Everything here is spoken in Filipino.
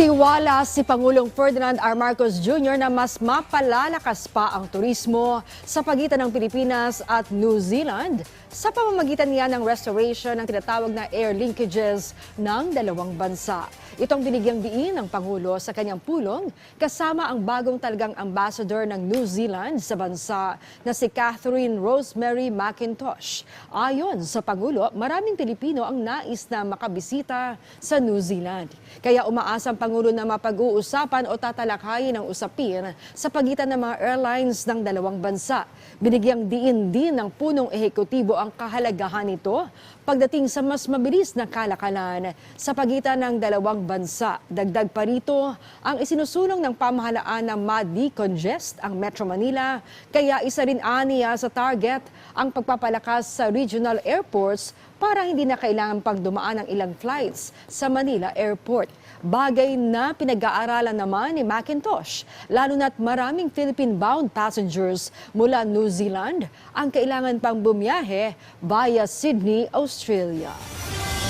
Tiwala si Pangulong Ferdinand R. Marcos Jr. na mas mapalalakas pa ang turismo sa pagitan ng Pilipinas at New Zealand sa pamamagitan niya ng restoration ng tinatawag na air linkages ng dalawang bansa. Itong binigyang diin ng Pangulo sa kanyang pulong kasama ang bagong talagang ambassador ng New Zealand sa bansa na si Catherine Rosemary McIntosh. Ayon sa Pangulo, maraming Pilipino ang nais na makabisita sa New Zealand. Kaya umaasang Pangulo na mapag-uusapan o tatalakayin ang usapin sa pagitan ng mga airlines ng dalawang bansa. Binigyang diin din ng punong ehekutibo ang kahalagahan nito pagdating sa mas mabilis na kalakalan sa pagitan ng dalawang bansa. Dagdag pa rito ang isinusulong ng pamahalaan na ma-decongest ang Metro Manila. Kaya isa rin aniya sa target ang pagpapalakas sa regional airports para hindi na kailangan pang dumaan ng ilang flights sa Manila Airport. Bagay na pinag-aaralan naman ni Macintosh, lalo na't maraming Philippine-bound passengers mula New Zealand ang kailangan pang bumiyahe via Sydney, Australia.